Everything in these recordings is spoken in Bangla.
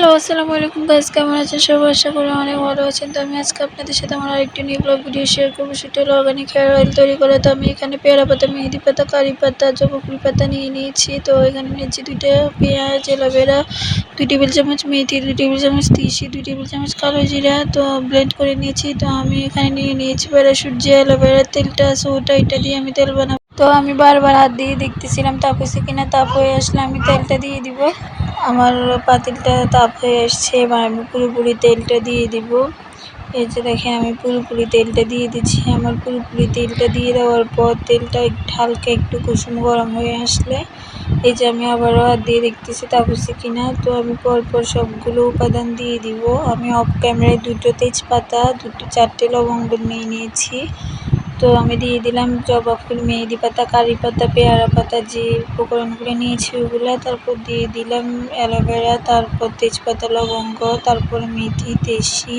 হ্যালো, আসসালামু আলাইকুম গাইস কেমন আছেন সবাই? আশা করি অনেক ভালো আছেন। তো আমি আজকে আপনাদের সাথে আমার আরেকটি নিউ ব্লগ ভিডিও শেয়ার করব। সেটা হলো অর্গানিক হেয়ার অয়েল তৈরি করে। তো আমি এখানে পেয়ারা পাতা, মেহেদি পাতা, কারি পাতা জবকুল পাতা নিয়ে নিয়েছি। তো এখানে নিয়েছি দুইটা পেঁয়াজ এলোভেরা দুই টেবিল চামচ মেথি, দুই টেবিল চামচ তিসি, দুই টেবিল চামচ কালো জিরা। তো ব্লেন্ড করে নিয়েছি। তো আমি এখানে নিয়ে নিয়েছি প্যারাশুট, যে অ্যালোভেরার তেলটা আছে ওটা, এটা দিয়ে আমি তেল বানাবো। তো আমি বারবার হাত দিয়ে দেখতেছিলাম, তাপ হয়েছে কিনা, তাপ হয়ে আসলে আমি তেলটা দিয়ে দিব। আমার পাতিলটা তাপ হয়ে আসছে, এবার আমি পুরোপুরি তেলটা দিয়ে দিব। এই যে দেখেন, আমি পুরোপুরি তেলটা দিয়ে দিচ্ছি। আমার পুরোপুরি তেলটা দিয়ে দেওয়ার পর তেলটা একটু হালকা একটু কুসুম গরম হয়ে আসলে, এই যে আমি আবারও হাত দিয়ে দেখতেছি তাপ হচ্ছে কিনা, তো আমি পরপর সবগুলো উপাদান দিয়ে দিব। আমি অফ ক্যামেরায় দুটো তেজপাতা, দুটো চারটে লবঙ্গ নিয়ে নিয়েছি। তো আমি দিয়ে দিলাম জবা ফুল মেহেদি পাতা, কারি পাতা, পেয়ারা পাতা, যে উপকরণগুলো নিয়েছি ওগুলো, তারপর দিয়ে দিলাম অ্যালোভেরা, তারপর তেজপাতা, লবঙ্গ, তারপর মেথি তেসি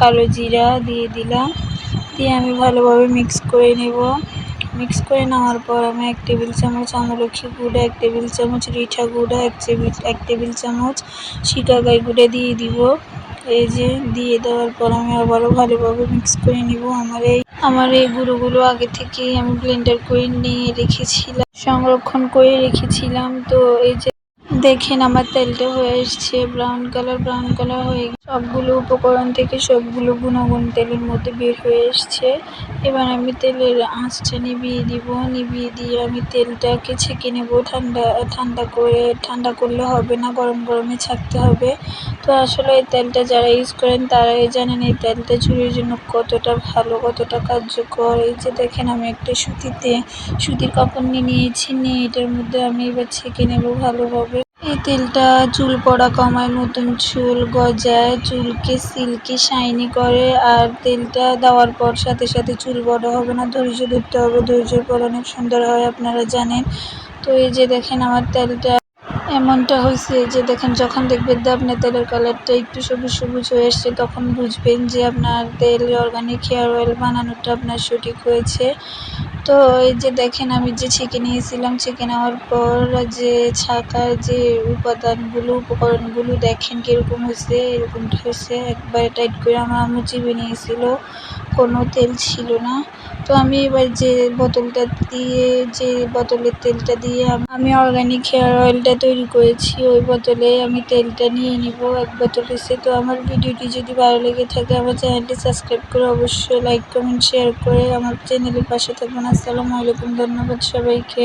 কালো জিরা দিয়ে দিলাম। দিয়ে আমি ভালোভাবে মিক্স করে নেব। মিক্স করে নেওয়ার পর আমি এক টেবিল চামচ আমলক্ষী গুঁড়া, এক টেবিল চামচ রিঠা গুঁড়া, এক টেবিল এক টেবিল চামচ শিকাগাই গুঁড়া দিয়ে দিব। এই যে দিয়ে দেওয়ার পর আমি আবারও ভালোভাবে মিক্স করে নিব। আমার এই আমার এই গুঁড়োগুলো আগে থেকেই আমি ব্লেন্ডার করে নিয়ে রেখেছিলাম, সংরক্ষণ করে রেখেছিলাম। তো এই যে দেখেন আমার তেলটা হয়ে এসছে ব্রাউন কালার ব্রাউন কালার হয়ে সবগুলো উপকরণ থেকে সবগুলো গুণাগুণ তেলের মধ্যে বের হয়ে এসছে। এবার আমি তেলের আঁচটা নিভিয়ে দিব। নিভিয়ে দিয়ে আমি তেলটাকে ছেঁকে নেব। ঠান্ডা ঠান্ডা করে, ঠান্ডা করলে হবে না, গরম গরমে ছাকতে হবে। তো আসলে এই তেলটা যারা ইউজ করেন, তারাই জানেন এই তেলটা চুলের জন্য কতটা ভালো, কতটা কার্যকর। এই যে দেখেন, আমি একটা সুতিতে, সুতির কাপড় নিয়ে নিয়েছি। নিয়ে এটার মধ্যে আমি এবার ছেঁকে নেব ভালোভাবে। এই তেলটা চুল পড়া কমায়, নতুন চুল গজায়, চুলকে সিল্কি শাইনি করে, আর তেলটা দেওয়ার পর সাথে সাথে চুল বড় হবে না, ধৈর্য ধরতে হবে, ধৈর্যের পর অনেক সুন্দর হয়, আপনারা জানেন। তো এই যে দেখেন আমার তেলটা এমনটা হয়েছে যে দেখেন যখন দেখবেন যে আপনার তেলের কালারটা একটু সবুজ সবুজ হয়ে এসছে তখন বুঝবেন যে আপনার তেল অর্গানিক হেয়ার অয়েল বানানোটা আপনার সঠিক হয়েছে। তো এই যে দেখেন আমি যে ছেঁকে নিয়েছিলাম, ছেঁকে নেওয়ার পর যে ছাকার যে উপাদানগুলো, উপকরণগুলো দেখেন কীরকম হয়েছে এরকম হয়েছে। একবারে টাইট করে আমার আম্মু চিবে নিয়েছিল, কোনো তেল ছিল না। তো আমি এবার যে বোতলটা দিয়ে, যে বোতলের তেলটা দিয়ে আমি অর্গানিক হেয়ার অয়েলটা তৈরি করেছি, ওই বোতলে আমি তেলটা নিয়ে নিব এক বোতল এসে তো আমার ভিডিওটি যদি ভালো লেগে থাকে, আমার চ্যানেলটি সাবস্ক্রাইব করে অবশ্যই লাইক কমেন্ট শেয়ার করে আমার চ্যানেলের পাশে থাকবেন। আসসালামু আলাইকুম ধন্যবাদ সবাইকে